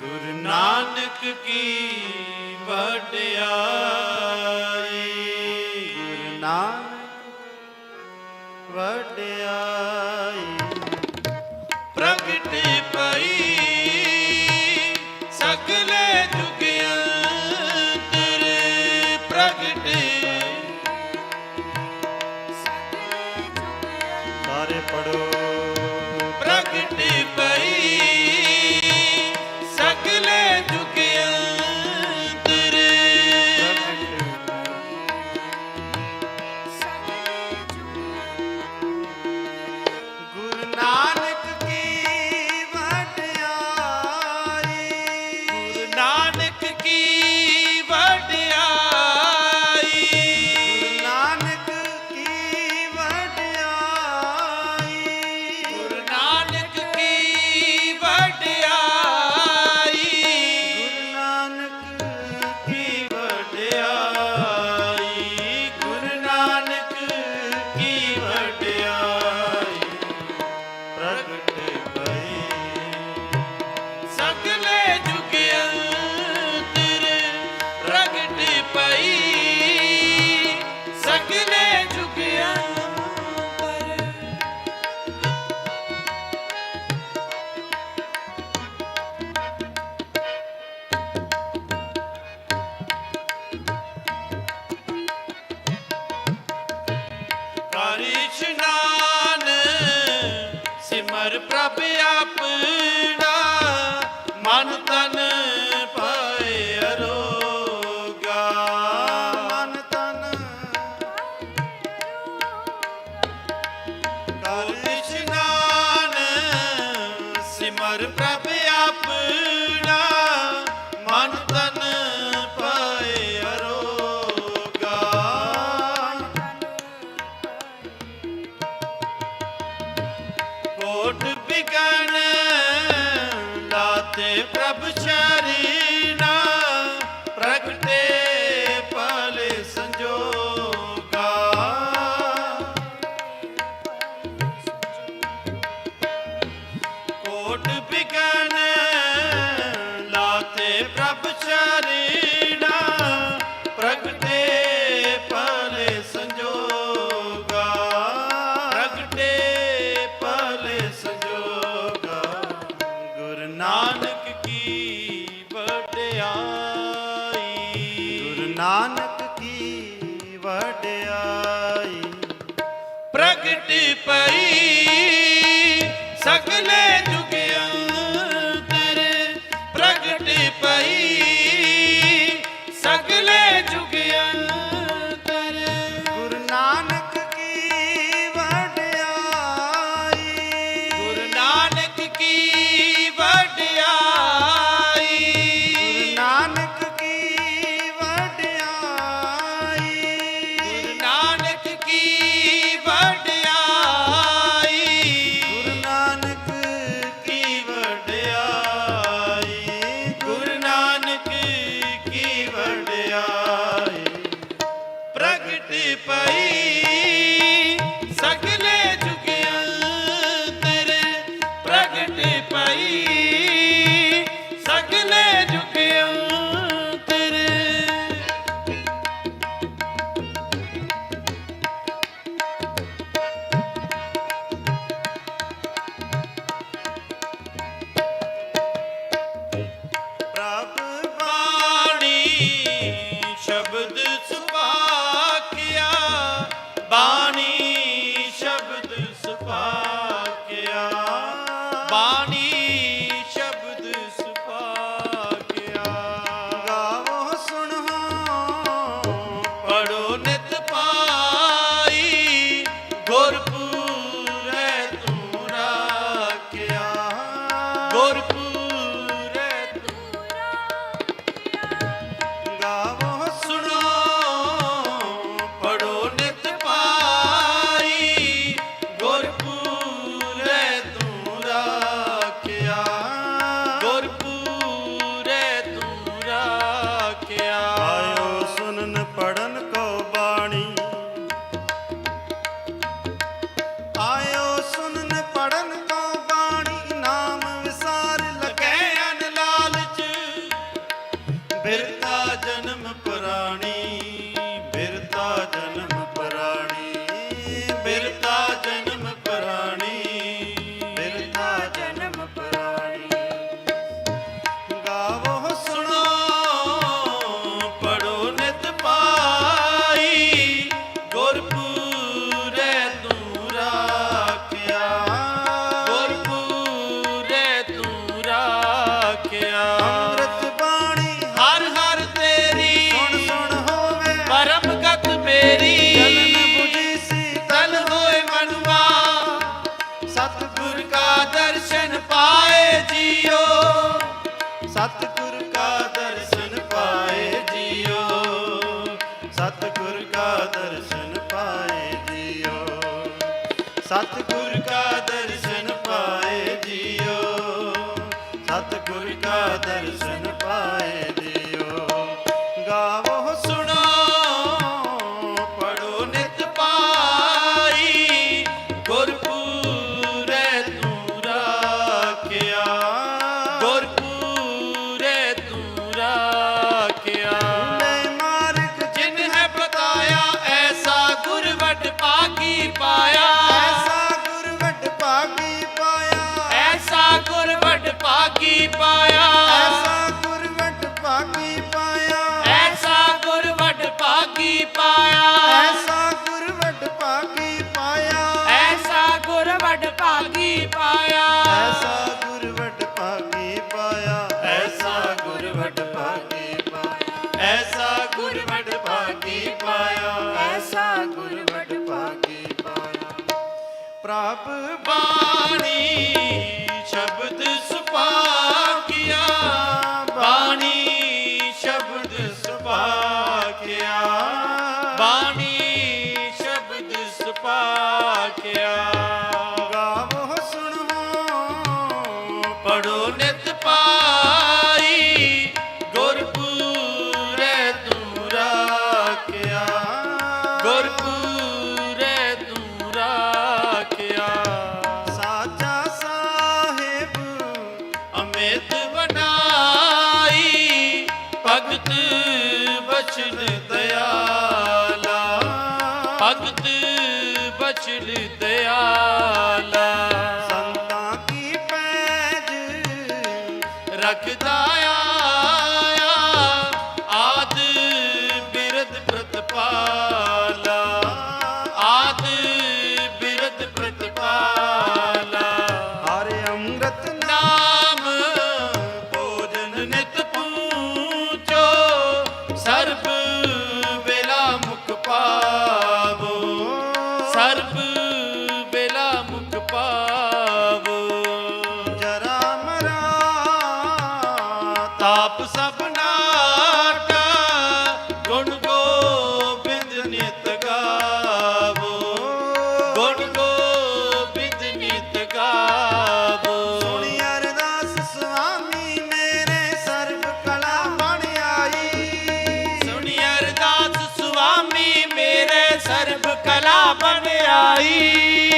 ਗੁਰੂ ਨਾਨਕ ਕੀ ਵਡਿਆਈ। ਵਿਗਣ ਲਾਤੇ ਪ੍ਰਭ ਸ਼ਰੀਨਾ ਪ੍ਰਗਟੇ ਪਲ ਸੰਜੋਗਾ। ਕੋਟ ਵਿਗਣ ਲਾਤੇ ਪ੍ਰਭ ਪ੍ਰਗਟ ਪਈ ਸਗਲੇ ਪਾਇਆ। ਐਸਾ ਭਾਗੀ ਪਾਇਆ। ਐਸਾ ਗੁਰ ਭਾਗੀ ਪਾਇਆ। ਐਸਾ ਗੁਰ ਭਾਗੀ ਪਾਇਆ। ਐਸਾ ਗੁਰ ਭਾਗੀ ਪਾਇਆ। আসলে ਆਪ ਸਭਨਾ ਕਾ ਗੁਣ ਗੋਬਿੰਦ ਨਿਤ ਗਾਵੋ। ਗੁਣ ਗੋਬਿੰਦ ਨਿਤ ਗਾਵੋ। ਸੁਣੀ ਅਰਦਾਸ ਸੁਆਮੀ ਮੇਰੇ ਸਰਬ ਕਲਾ ਆਈ। ਸੁਣੀ ਅਰਦਾਸ ਸੁਆਮੀ ਮੇਰੇ ਸਰਬ ਕਲਾ ਆਈ।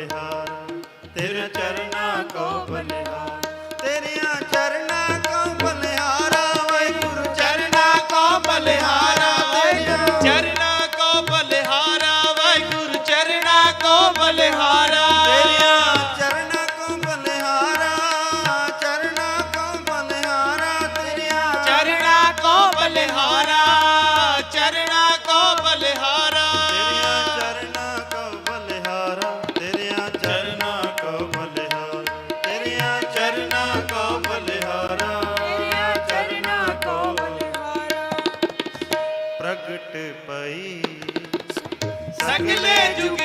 হাতে হাত ਪ੍ਰਗਟ ਪਈ। ਸਗਲੇ ਜੁਗ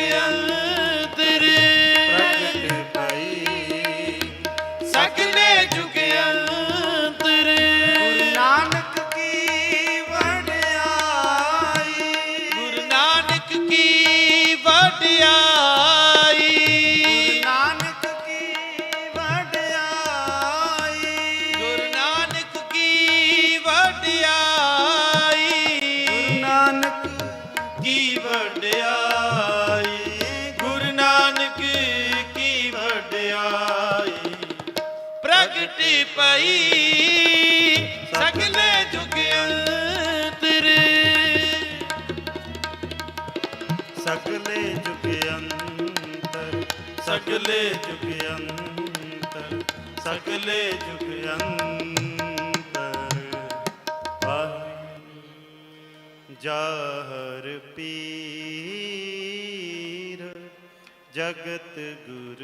ਸਕਲੇ ਜੁਗ ਅੰਤ ਸਕਲੇ ਜੁਗ ਅੰਤ ਆਹੀ ਜਹਰ ਪੀਰ ਜਗਤ ਗੁਰ